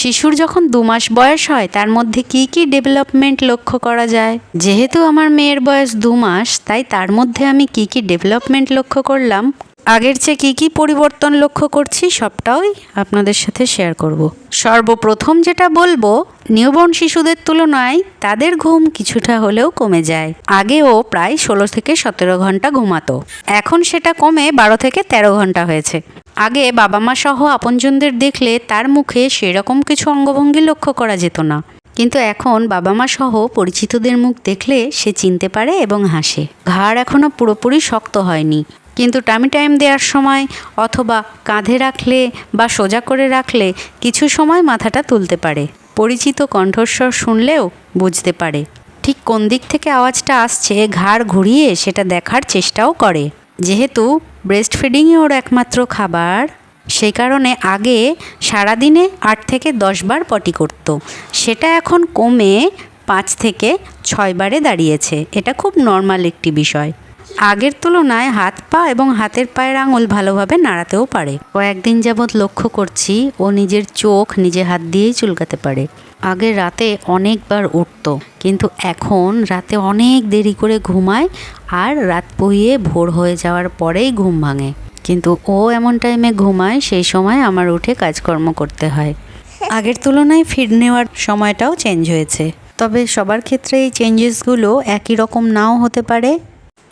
শিশুর যখন দু মাস বয়স হয়, তার মধ্যে কি কি ডেভেলপমেন্ট লক্ষ্য করা যায়? যেহেতু আমার মেয়ের বয়স দু মাস, তাই তার মধ্যে আমি কি কি ডেভেলপমেন্ট লক্ষ্য করলাম? আগের চেয়ে কি কি পরিবর্তন লক্ষ্য করছি সবটাই আপনাদের সাথে শেয়ার করব। সর্বপ্রথম যেটা বলব, নিউবর্ন শিশুদের তুলনায় তাদের ঘুম কিছুটা হলেও কমে যায়। আগে ও প্রায় ষোলো থেকে সতেরো ঘণ্টা ঘুমাতো। এখন সেটা কমে বারো থেকে তেরো ঘণ্টা হয়েছে। আগে বাবা মা সহ আপনজনদের দেখলে তার মুখে সেরকম কিছু অঙ্গভঙ্গি লক্ষ্য করা যেত না। কিন্তু এখন বাবা মা সহ পরিচিতদের মুখ দেখলে সে চিনতে পারে এবং হাসে। ঘাড় এখনও পুরোপুরি শক্ত হয়নি। কিন্তু টামি টাইম দেওয়ার সময় অথবা কাঁধে রাখলে বা সোজা করে রাখলে কিছু সময় মাথাটা তুলতে পারে। পরিচিত কণ্ঠস্বর শুনলেও বুঝতে পারে। ঠিক কোন দিক থেকে আওয়াজটা আসছে, ঘাড় ঘুরিয়ে সেটা দেখার চেষ্টাও করে। যেহেতু ব্রেস্ট ফিডিংই ওর একমাত্র খাবার, সেই কারণে আগে সারাদিনে আট থেকে দশ বার পটি করত। সেটা এখন কমে পাঁচ থেকে ছয় বারে দাঁড়িয়েছে এটা খুব নর্মাল একটি বিষয় আগের তুলনায় হাত পা এবং হাতের পায়ের আঙুল ভালোভাবে নাড়াতেও পারে। কয়েকদিন যাবৎ লক্ষ্য করছি, ও নিজের চোখ নিজে হাত দিয়েই চুলকাতে পারে। আগে রাতে অনেকবার উঠতো, কিন্তু এখন রাতে অনেক দেরি করে ঘুমায় আর রাত পইয়ে ভোর হয়ে যাওয়ার পরেই ঘুম ভাঙে। কিন্তু ও এমন টাইমে ঘুমায়, সেই সময় আমার উঠে কাজকর্ম করতে হয়। আগের তুলনায় ফিড নেওয়ার সময়টাও চেঞ্জ হয়েছে। তবে সবার ক্ষেত্রে এই চেঞ্জেসগুলো একই রকম নাও হতে পারে।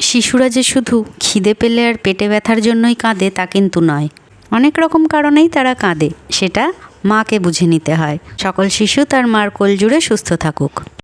শিশুরা যে শুধু খিদে পেলে আর পেটে ব্যথার জন্যই কাঁদে তা কিন্তু নয়। অনেক রকম কারণেই তারা কাঁদে, সেটা মাকে বুঝে নিতে হয়। সকল শিশু তার মার কোল জুড়ে সুস্থ থাকুক।